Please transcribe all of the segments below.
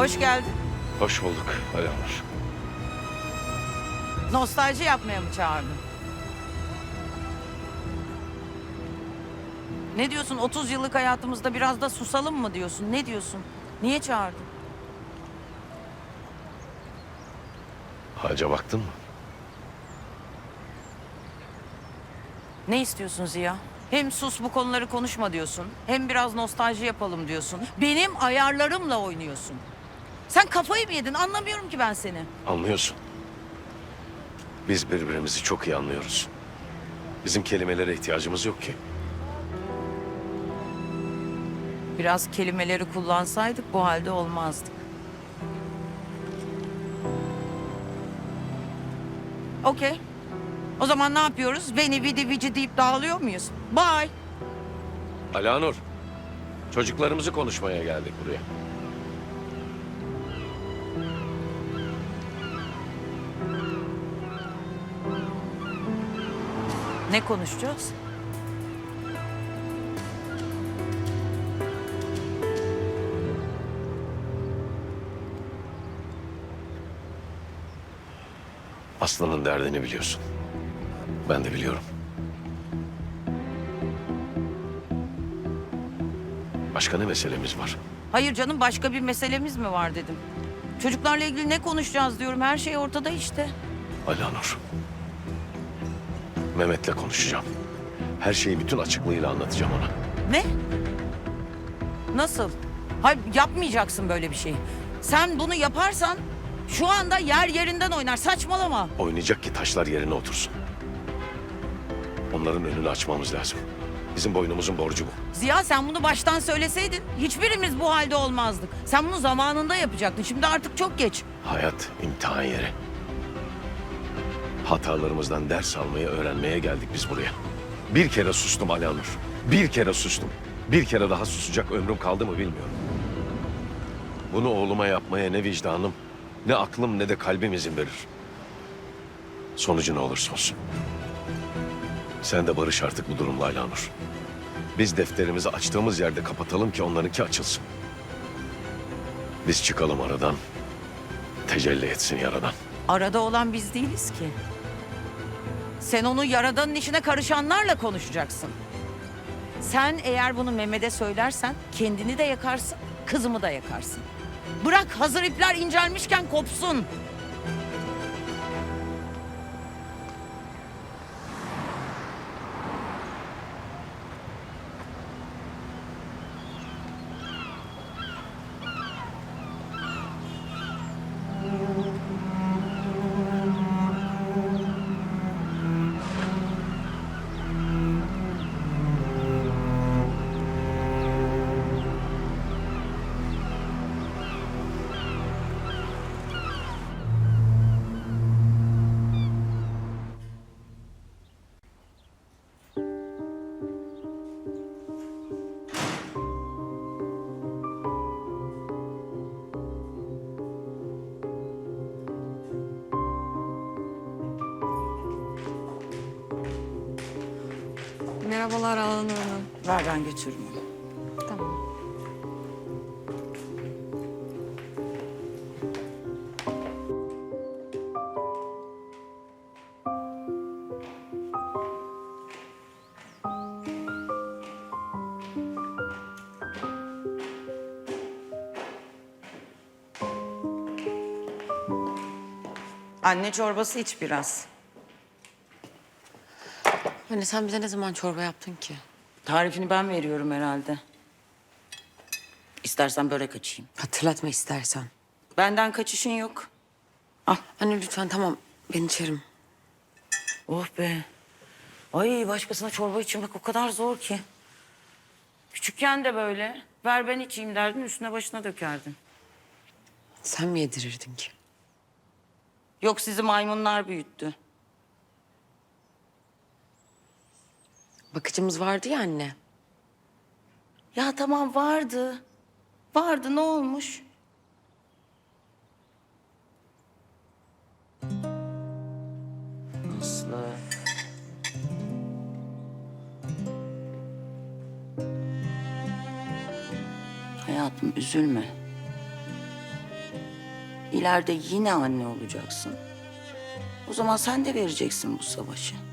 Hoş geldin. Hoş bulduk Alanur. Nostalji yapmaya mı çağırdın? Ne diyorsun? 30 yıllık hayatımızda biraz da susalım mı diyorsun? Ne diyorsun? Niye çağırdın? Haca baktın mı? Ne istiyorsun Ziya? Hem sus bu konuları konuşma diyorsun. Hem biraz nostalji yapalım diyorsun. Benim ayarlarımla oynuyorsun. Sen kafayı mı yedin? Anlamıyorum ki ben seni. Anlıyorsun. Biz birbirimizi çok iyi anlıyoruz. Bizim kelimelere ihtiyacımız yok ki. Biraz kelimeleri kullansaydık bu halde olmazdık. Okey. O zaman ne yapıyoruz? Beni vidi vici deyip dağılıyor muyuz? Bye. Alanur, çocuklarımızı konuşmaya geldik buraya. Ne konuşacağız? Aslı'nın derdini biliyorsun. Ben de biliyorum. Başka ne meselemiz var? Hayır canım başka bir meselemiz mi var dedim. Çocuklarla ilgili ne konuşacağız diyorum. Her şey ortada işte. Alanur. Mehmet'le konuşacağım. Her şeyi bütün açıklığıyla anlatacağım ona. Ne? Nasıl? Hayır yapmayacaksın böyle bir şey. Sen bunu yaparsan şu anda yer yerinden oynar. Saçmalama. Oynayacak ki taşlar yerine otursun. Onların önünü açmamız lazım. Bizim boynumuzun borcu bu. Ziya sen bunu baştan söyleseydin hiçbirimiz bu halde olmazdık. Sen bunu zamanında yapacaktın. Şimdi artık çok geç. Hayat imtihan yeri. Hatalarımızdan ders almayı öğrenmeye geldik biz buraya. Bir kere sustum Alanur. Bir kere sustum. Bir kere daha susacak ömrüm kaldı mı bilmiyorum. Bunu oğluma yapmaya ne vicdanım, ne aklım ne de kalbim izin verir. Sonucu ne olursa olsun. Sen de barış artık bu durumla Alanur. Biz defterimizi açtığımız yerde kapatalım ki onlarınki açılsın. Biz çıkalım aradan. Tecelli etsin yaradan. Arada olan biz değiliz ki. Sen onu yaradanın işine karışanlarla konuşacaksın. Sen eğer bunu Mehmet'e söylersen kendini de yakarsın, kızımı da yakarsın. Bırak hazır ipler incelmişken kopsun. Merhabalar Alan Hanım. Ver ben götürürüm onu. Tamam. Anne çorbası iç biraz. Anne sen bize ne zaman çorba yaptın ki? Tarifini ben veriyorum herhalde. İstersen börek açayım. Hatırlatma istersen. Benden kaçışın yok. Al. Anne lütfen tamam ben içerim. Oh be. Ay başkasına çorba içirmek o kadar zor ki. Küçükken de böyle. Ver ben içeyim derdin üstüne başına dökerdin. Sen mi yedirirdin ki? Yok sizi maymunlar büyüttü. Bakıcımız vardı ya anne. Ya tamam vardı. Vardı ne olmuş? Aslı. Hayatım üzülme. İleride yine anne olacaksın. O zaman sen de vereceksin bu savaşı.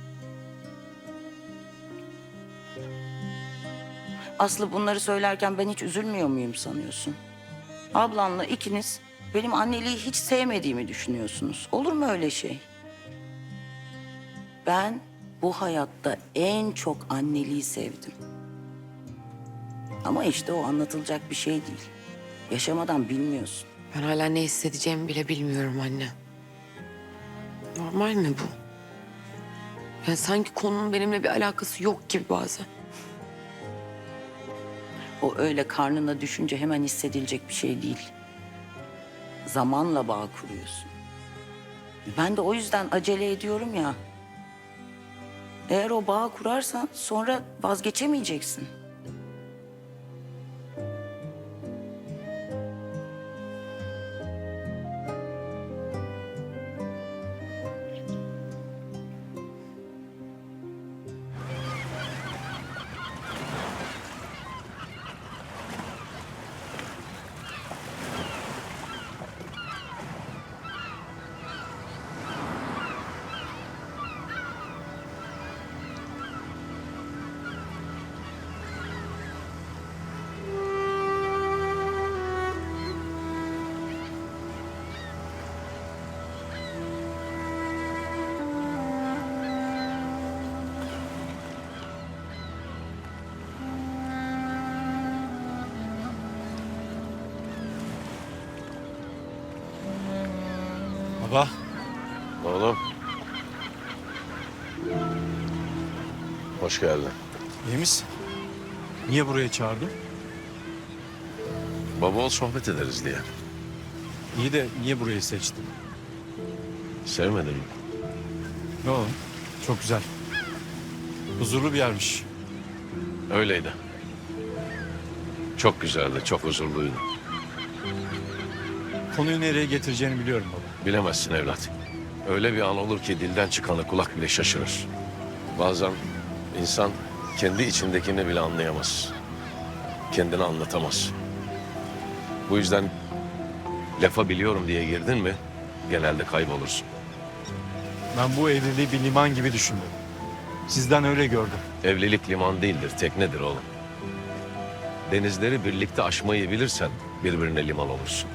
Aslı bunları söylerken ben hiç üzülmüyor muyum sanıyorsun? Ablanla ikiniz benim anneliği hiç sevmediğimi düşünüyorsunuz. Olur mu öyle şey? Ben bu hayatta en çok anneliği sevdim. Ama işte o anlatılacak bir şey değil. Yaşamadan bilmiyorsun. Ben hala ne hissedeceğimi bile bilmiyorum anne. Normal mi bu? Yani sanki konunun benimle bir alakası yok gibi bazen. O öyle karnına düşünce hemen hissedilecek bir şey değil. Zamanla bağ kuruyorsun. Ben de o yüzden acele ediyorum ya. Eğer o bağı kurarsan sonra vazgeçemeyeceksin. Baba, Oğlum. Hoş geldin. iyi misin? Niye buraya çağırdın? Baba ol sohbet ederiz diye. İyi de niye burayı seçtin? Sevmedin mi? Ne oğlum? Çok güzel. Huzurlu bir yermiş. Öyleydi. Çok güzeldi, çok huzurluydu. Konuyu nereye getireceğini biliyorum baba. Bilemezsin evlat. Öyle bir an olur ki dilden çıkanı kulak bile şaşırır. Bazen insan kendi içindekini bile anlayamaz. Kendini anlatamaz. Bu yüzden lafa biliyorum diye girdin mi genelde kaybolursun. Ben bu evliliği bir liman gibi düşündüm. Sizden öyle gördüm. Evlilik liman değildir, teknedir oğlum. Denizleri birlikte aşmayı bilirsen birbirine liman olursun.